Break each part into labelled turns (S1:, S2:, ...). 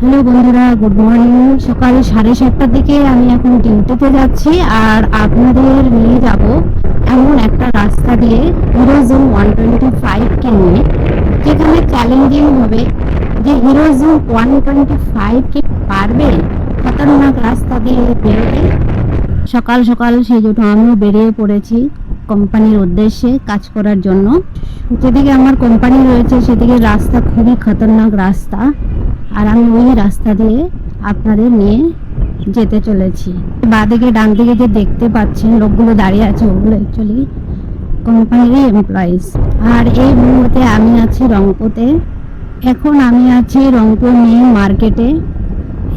S1: Hello বন্ধুরা, good morning. সকাল সাড়ে সাতটার দিকে আমি এখন ডিউটিতে যাচ্ছি আর আপনাদের নিয়ে যাব এমন একটা রাস্তা দিয়ে হিরো জোন ওয়ান টোয়েন্টি ফাইভকে নিয়ে, যেখানে চ্যালেঞ্জিং হবে। যে হিরো জুম ওয়ান টোয়েন্টি ফাইভকে পারবে খতরনাক রাস্তা দিয়ে বেরোতে? সকাল সকাল সেই জন্য আমিও বেরিয়ে পড়েছি কোম্পানির উদ্দেশ্যে কাজ করার জন্য। যেদিকে আমার কোম্পানি রয়েছে, সেদিকে রাস্তা খুবই খতরনাক রাস্তা। আর আমি ওই রাস্তা দিয়ে আপনাদের নিয়ে যেতে চলেছি। বাঁদিকে ডান দিকে যে দেখতে পাচ্ছেন লোকগুলো দাঁড়িয়ে আছে, ওগুলো অ্যাকচুয়ালি কোম্পানিরই এমপ্লয়িজ আর এই মুহূর্তে আমি আছি রংপুরতে। এখন আমি আছি রংপুর মেইন মার্কেটে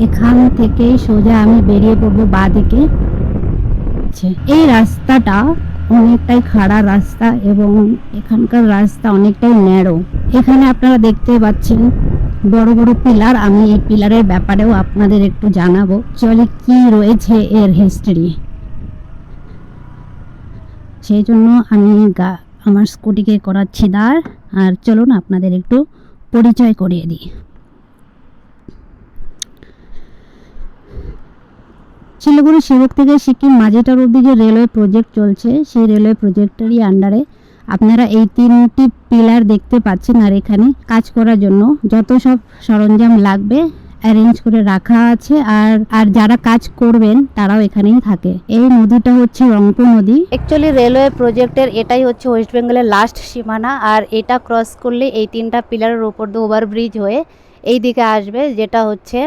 S1: এখান থেকে সোজা আমি বেরিয়ে পড়ব বাঁদিকে। এই রাস্তাটা অনেকটাই খাড়া রাস্তা এবং এখানকার রাস্তা অনেকটাই ন্যারো এখানে আপনারা দেখতে পাচ্ছেন বড় বড় পিলার, আমি এই পিলারের ব্যাপারেও আপনাদের একটু জানাব চলে কি রয়েছে এর হিস্ট্রি সেই জন্য আমি গা, আমার স্কুটিকে করাচ্ছি দাঁড় আর চলুন আপনাদের একটু পরিচয় করিয়ে দিই। শিলিগুড়ি সেবক থেকে সিকিম মাঝেটার অব্দি যে রেলওয়ে প্রজেক্ট চলছে, সেই রেলওয়ে প্রজেক্টেরই আন্ডারে আপনারা এই তিনটি পিলার দেখতে পাচ্ছেন আর এখানে কাজ করার জন্য যত সব সরঞ্জাম লাগবে অ্যারেঞ্জ করে রাখা আছে আর আর যারা কাজ করবেন তারাও এখানেই থাকে। এই নদীটা হচ্ছে রংপুর নদী।
S2: অ্যাকচুয়ালি রেলওয়ে প্রজেক্টের এটাই হচ্ছে ওয়েস্ট বেঙ্গলের লাস্ট সীমানা আর এটা ক্রস করলে এই তিনটা পিলারের উপর দিয়ে ওভারব্রিজ হয়ে এই দিকে আসবে যেটা হচ্ছে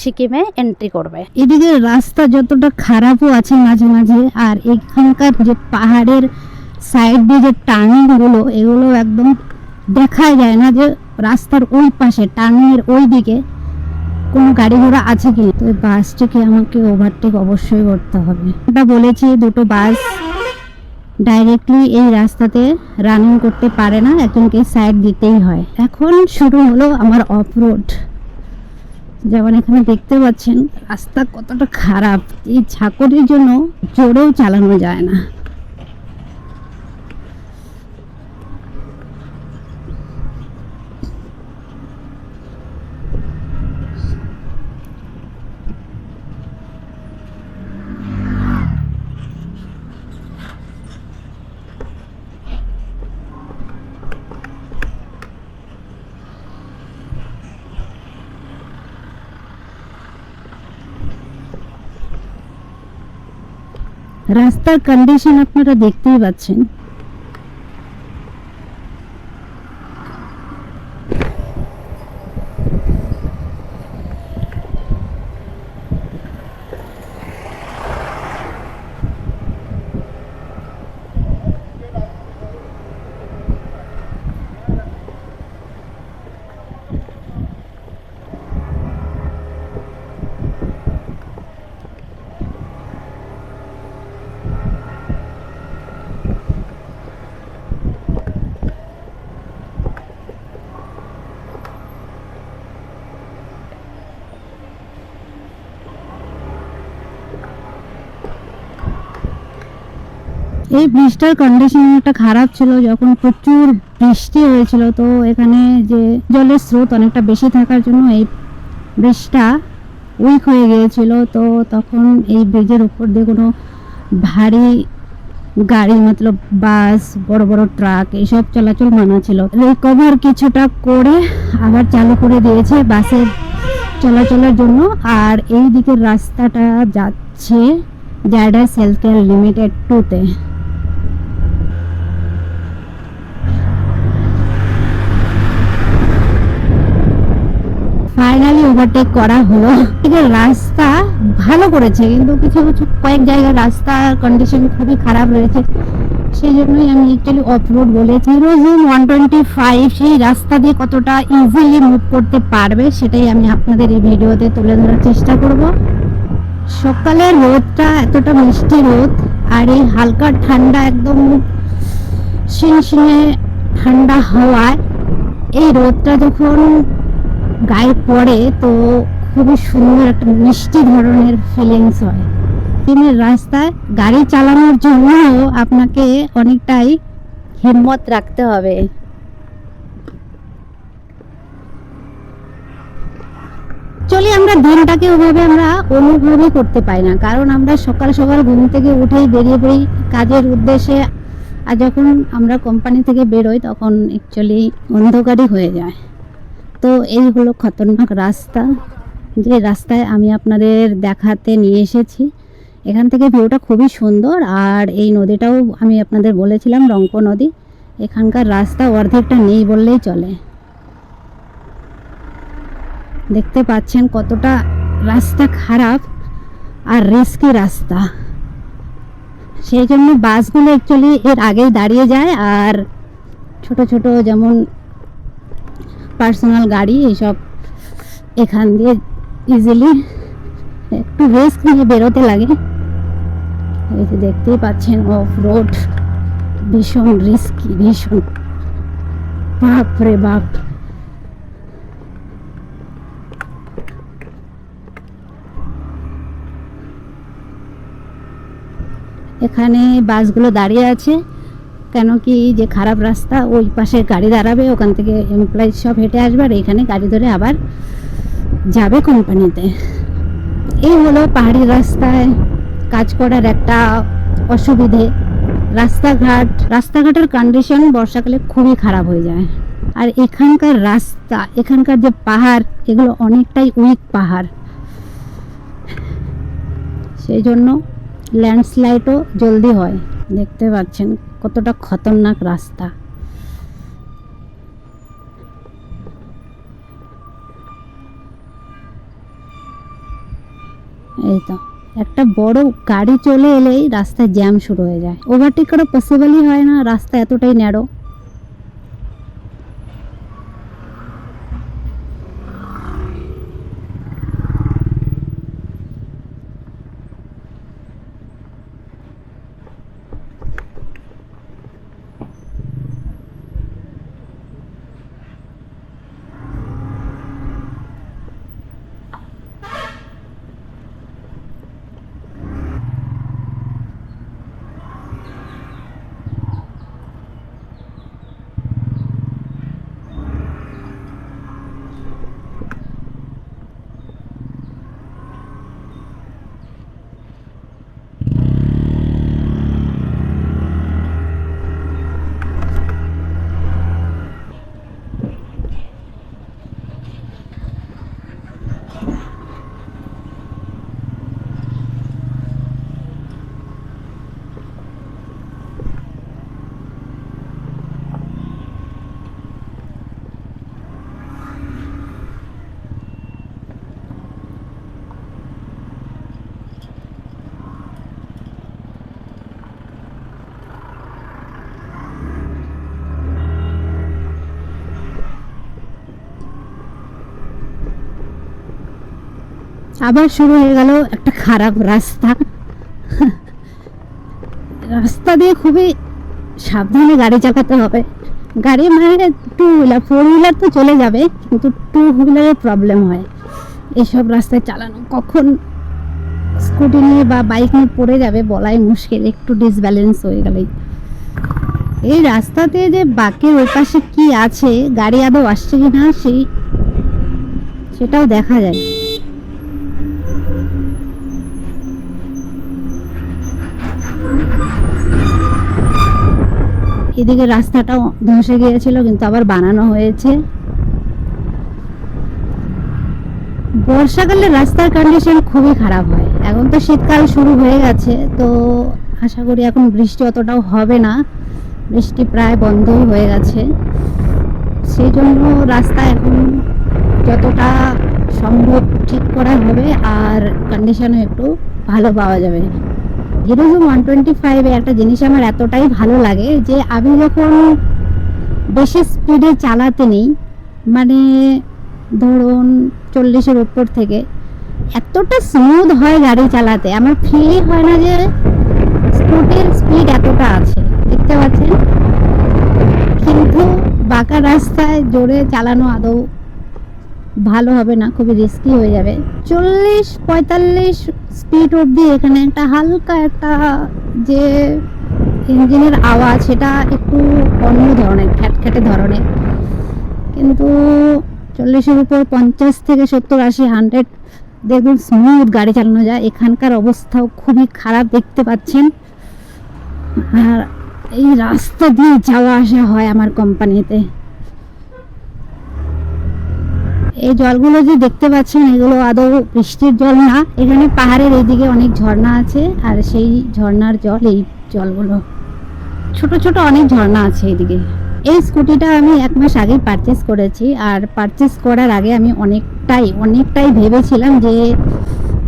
S2: সিকিমে এন্ট্রি করবে।
S1: এদিকে রাস্তা যতটা খারাপও আছে মাঝে মাঝে আর এখানকার যে পাহাড়ের সাইড দিয়ে যে টার্নিংগুলো এগুলো একদম দেখা যায় না যে রাস্তার ওই পাশে টার্নিংয়ের ওই দিকে কোনো গাড়ি ঘোড়া আছে কি তো ওই বাসটিকে আমাকে ওভারটেক অবশ্যই করতে হবে। এটা বলেছি দুটো বাস ডাইরেক্টলি এই রাস্তাতে রানিং করতে পারে না, একজনকে সাইড দিতেই হয়। এখন শুরু হলো আমার অফ রোড যেমন এখানে দেখতে পাচ্ছেন, রাস্তা কতটা খারাপ। এই ঝাঁকড়ির জন্য জোরেও চালানো যায় না। রাস্তার কন্ডিশন আপনারা দেখতেই পাচ্ছেন। এই ব্রিজটার কন্ডিশন একটা খারাপ ছিল, যখন প্রচুর বৃষ্টি হয়েছিল, তো এখানে যে জলের স্রোত অনেকটা বেশি থাকার জন্য এই ব্রিজটা উইক হয়ে গিয়েছিল, তো তখন এই ব্রিজের উপর দিয়ে কোনো ভারী গাড়ি, মতলব বাস, বড় বড় ট্রাক এইসব চলাচল মানা ছিল। রিকভার কিছুটা করে আবার চালু করে দিয়েছে বাসের চলাচলের জন্য, আর এই দিকের রাস্তাটা যাচ্ছে জায়ডাস হেলথ কেয়ার লিমিটেড টুতে ফাইনালি ওভারটেক করা হলো। রাস্তা ভালো করেছে, কিন্তু কিছু কিছু কয়েক জায়গায় রাস্তার কন্ডিশন খুবই খারাপ রয়েছে। সেই জন্যই আমি actually off road Hero Xoom one twenty five সেই রাস্তা দিয়ে কতটা ইজিলি মুভ করতে পারবে সেটাই আমি আপনাদের এই ভিডিওতে তুলে ধরার চেষ্টা করব। সকালের রোদটা এতটা মিষ্টি রোদ, আর এই হালকা ঠান্ডা একদম শিনশিনে ঠান্ডা হওয়ায় এই রোদটা যখন গায়ে পড়ে তো খুবই সুন্দর একটা মিষ্টি ধরনের ফিলিংস হয়। দিনের রাস্তায় গাড়ি চালানোর জন্য আপনাকে অনেকটাই
S2: হিম্মত রাখতে হবে।
S1: অ্যাকচুয়ালি আমরা দিনটাকে ওভাবে আমরা অনুভবই করতে পাই না, কারণ আমরা সকাল সকাল ঘুম থেকে উঠেই বেরিয়ে পড়ি কাজের উদ্দেশ্যে, আর যখন আমরা কোম্পানি থেকে বেরোই তখন অ্যাকচুয়ালি অন্ধকারই হয়ে যায়। তো এই হলো খতরনাক রাস্তা। যে রাস্তায় আমি আপনাদের দেখাতে নিয়ে এসেছি। এখান থেকে ভিউটা খুবই সুন্দর আর এই নদীটাও আমি আপনাদের বলেছিলাম রংপো নদী। এখানকার রাস্তা অর্ধেকটা নেই বললেই চলে। দেখতে পাচ্ছেন কতটা রাস্তা খারাপ আর রিস্কি রাস্তা। সেই জন্য বাসগুলো অ্যাকচুয়ালি এর আগেই দাঁড়িয়ে যায় আর ছোট ছোট যেমন পার্সোনাল গাড়ি এইসব এখান দিয়ে ইজিলি একটু রিস্ক নিয়ে বেরোতে লাগে। এই দেখতেই পাচ্ছেন অফ রোড ভীষণ রিস্কি ভীষণ। বাপ রে বাপ। এখানে বাসগুলো দাঁড়িয়ে আছে। কেন কি যে খারাপ রাস্তা, ওই পাশে গাড়ি দাঁড়াবে, ওখান থেকে এমপ্লয়ি সব হেঁটে আসবে, আর এখানে গাড়ি ধরে আবার যাবে কোম্পানিতে এই হলো পাহাড়ি রাস্তায় কাজ করার একটা অসুবিধে। রাস্তাঘাট, রাস্তাঘাটের কন্ডিশন বর্ষাকালে খুবই খারাপ হয়ে যায়। আর এখানকার রাস্তা, এখানকার যে পাহাড়, এগুলো অনেকটাই উইক পাহাড়। সেই জন্য ল্যান্ডস্লাইডও জলদি হয়, দেখতে পাচ্ছেন। কতটা খতরনাক রাস্তা। এই তো, একটা বড় গাড়ি চলে এলেই রাস্তায় জ্যাম শুরু হয়ে যায়। ওভারটেক করা পসিবলই হয় না, রাস্তা এতটাই ন্যারো আবার শুরু হয়ে গেল একটা খারাপ রাস্তা। রাস্তা দিয়ে খুবই সাবধানে গাড়ি চালাতে হবে। গাড়ি মানে টু হুইলার ফোর হুইলার তো চলে যাবে, কিন্তু টু হুইলারের প্রবলেম হয়। এসব রাস্তায় চালানো কখন স্কুটি নিয়ে বা বাইক নিয়ে পড়ে যাবে বলাই মুশকিল, একটু ডিসব্যালেন্স হয়ে গেলেই। এই রাস্তাতে যে বাকির ওই পাশে কি আছে, গাড়ি আদৌ আসছে কি না সেই, সেটাও দেখা যায় এদিকে রাস্তাটাও ধসে গিয়েছিল, কিন্তু আবার বানানো হয়েছে। বর্ষাকালে রাস্তার কন্ডিশন খুবই খারাপ হয়। এখন তো শীতকাল শুরু হয়ে গেছে, তো আশা করি এখন বৃষ্টি অতটাও হবে না। বৃষ্টি প্রায় বন্ধই হয়ে গেছে। সেই জন্য রাস্তা এখন যতটা সম্ভব ঠিক করা হবে, আর কন্ডিশনও একটু ভালো পাওয়া যাবে। হিরোজুম ওয়ান টোয়েন্টি ফাইভে একটা জিনিস আমার এতটাই ভালো লাগে যে আমি যখন বেশি স্পিডে চালাতে নেই মানে ধরুন চল্লিশের উপর থেকে, এতটা স্মুথ হয় গাড়ি চালাতে। আমার ফিলই হয় না যে স্কুটির স্পিড এতটা আছে, দেখতে পাচ্ছেন? কিন্তু বাঁকা রাস্তায় জোরে চালানো আদৌ ভালো হবে না, খুবই রিস্কি হয়ে যাবে। চল্লিশ, পঁয়তাল্লিশ স্পিড অবধি এখানে একটা হালকা একটা যে ইঞ্জিনের আওয়াজ, সেটা একটু অন্য ধরনের, খ্যাটখ্যাটে ধরনের। কিন্তু চল্লিশের উপর পঞ্চাশ থেকে সত্তর, আশি হান্ড্রেড দেখবেন স্মুথ গাড়ি চালানো যায়। এখানকার অবস্থাও খুবই খারাপ দেখতে পাচ্ছেন। আর এই রাস্তা দিয়ে যাওয়া আসা হয় আমার কোম্পানিতে এই জলগুলো যে দেখতে পাচ্ছেন, এগুলো আদৌ বৃষ্টির জল না। এখানে পাহাড়ের এইদিকে অনেক ঝর্ণা আছে, আর সেই ঝর্ণার জল, এই জলগুলো। ছোট ছোট অনেক ঝর্ণা আছে এইদিকে। এই স্কুটিটা আমি এক মাস আগেই পারচেস করেছি, আর পারচেস করার আগে আমি অনেকটাই অনেকটাই ভেবেছিলাম যে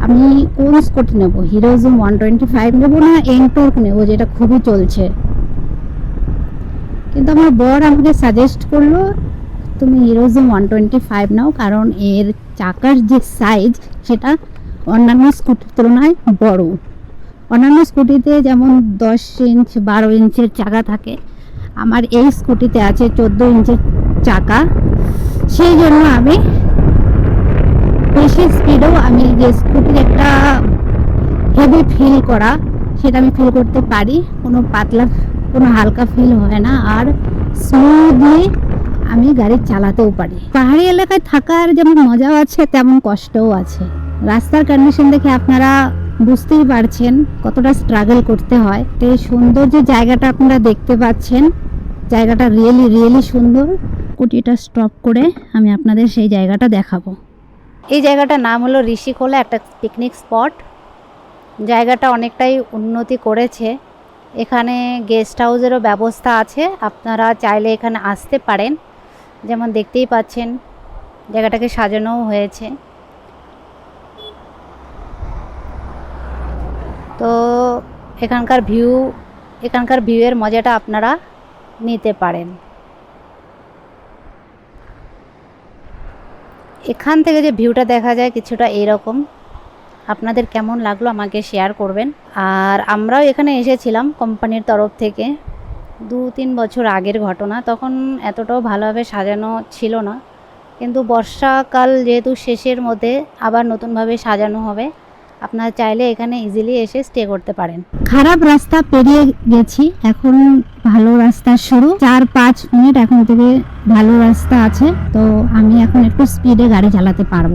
S1: আমি কোন স্কুটি নেব? Hero Xoom one twenty five নেব না এনটোর্ক নেব, যেটা খুবই চলছে। কিন্তু আমার বর আমাকে সাজেস্ট করল তুমি Hero Xoom one twenty five নাও, কারণ এর চাকার যে সাইজ সেটা অন্যান্য স্কুটির তুলনায় বড়। অন্যান্য স্কুটিতে যেমন দশ ইঞ্চ বারো ইঞ্চের চাকা থাকে, আমার এই স্কুটিতে আছে চোদ্দ ইঞ্চের চাকা। সেই জন্য আমি বেশি স্পিডেও আমি যে স্কুটির একটা হেভি ফিল করা, সেটা আমি ফিল করতে পারি। কোনো পাতলা, কোনো হালকা ফিল হয় না। আর স্মুথলি আমি গাড়ি চালাতেও পারি। পাহাড়ি এলাকায় থাকার যেমন মজাও আছে, তেমন কষ্টও আছে। রাস্তার কন্ডিশন দেখে আপনারা বুঝতেই পারছেন কতটা স্ট্রাগল করতে হয়। তো এই সুন্দর যে জায়গাটা আপনারা দেখতে পাচ্ছেন, জায়গাটা রিয়েলি রিয়েলি সুন্দর। কুটিটা স্টপ করে আমি আপনাদের সেই জায়গাটা দেখাবো।
S2: এই জায়গাটার নাম হলো ঋষিকোলা একটা পিকনিক স্পট জায়গাটা অনেকটাই উন্নতি করেছে। এখানে গেস্ট হাউসেরও ব্যবস্থা আছে। আপনারা চাইলে এখানে আসতে পারেন। যেমন দেখতেই পাচ্ছেন, জায়গাটাকে সাজানোও হয়েছে। তো এখানকার ভিউ, এখানকার ভিউয়ের মজাটা আপনারা নিতে পারেন। এখান থেকে যে ভিউটা দেখা যায় কিছুটা এরকম আপনাদের কেমন লাগল আমাকে শেয়ার করবেন। আর আমরাও এখানে এসেছিলাম কোম্পানির তরফ থেকে। দু তিন বছর আগের ঘটনা, তখন এতটাও ভালোভাবে সাজানো ছিল না। কিন্তু বর্ষাকাল যেহেতু শেষের মধ্যে আবার নতুনভাবে সাজানো হবে, আপনারা চাইলে এখানে ইজিলি এসে স্টে করতে পারেন।
S1: খারাপ রাস্তা পেরিয়ে গেছি, এখন ভালো রাস্তা শুরু। চার, পাঁচ মিনিট এখন থেকে ভালো রাস্তা আছে, তো আমি এখন একটু স্পিডে গাড়ি চালাতে পারব।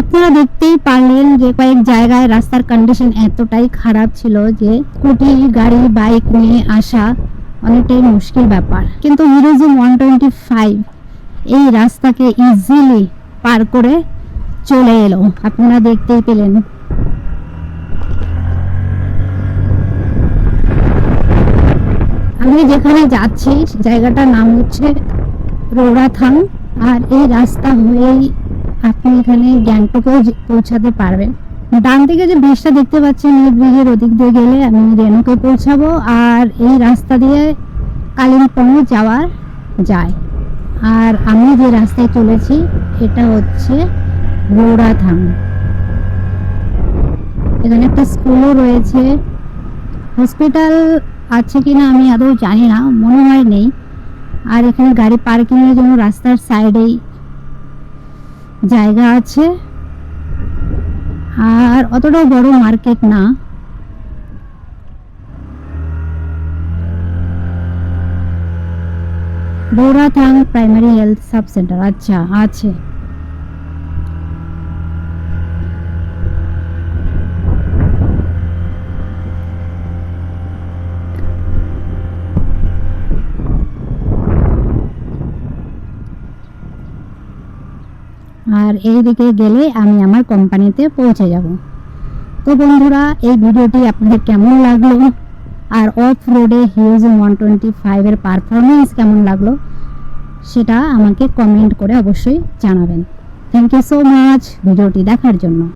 S1: আপনারা দেখতেই পারলেন যে কয়েক জায়গায় রাস্তার কন্ডিশন এতটাই খারাপ ছিল যে স্কুটি গাড়ি বাইক নিয়ে আসা অনেকটাই মুশকিল ব্যাপার। কিন্তু হিরোজুম ওয়ান টোয়েন্টি ফাইভ এই রাস্তাকে ইজিলি পার করে চলে এলো। আপনারা দেখতেই পেলেন। আমি যেখানে যাচ্ছি, জায়গাটার নাম হচ্ছে রোড়াথাং আর এই রাস্তা হয়েই আপনি এখানে গ্যাংটকেও পৌঁছাতে পারবেন। ডান দিকে যে ব্রিজটা দেখতে পাচ্ছেন এই ব্রিজের ওদিক দিয়ে গেলে আমি রেনুকে পৌঁছাবো আর এই রাস্তা দিয়ে কালিম্পং যাওয়ার যায়। আর আমি যে রাস্তায় চলেছি, এটা হচ্ছে রোড়াথাং এখানে একটা স্কুলও রয়েছে। হসপিটাল আছে কিনা আমি আদৌ জানি না, মনে হয় নেই। আর এখানে গাড়ি পার্কিংয়ের জন্য রাস্তার সাইডেই জায়গা আছে। আর অতটাও বড় মার্কেট না Borathang primary health sub centre আচ্ছা আছে আর এই দিকে গেলে আমি আমার কোম্পানিতে পৌঁছে যাব। তো বন্ধুরা, এই ভিডিওটি আপনাদের কেমন লাগল? আর অফ রোডে হিউজ ওয়ান টোয়েন্টি ফাইভের পারফরমেন্স কেমন লাগল? সেটা আমাকে কমেন্ট করে অবশ্যই জানাবেন। থ্যাংক ইউ সো মাচ ভিডিওটি দেখার জন্য।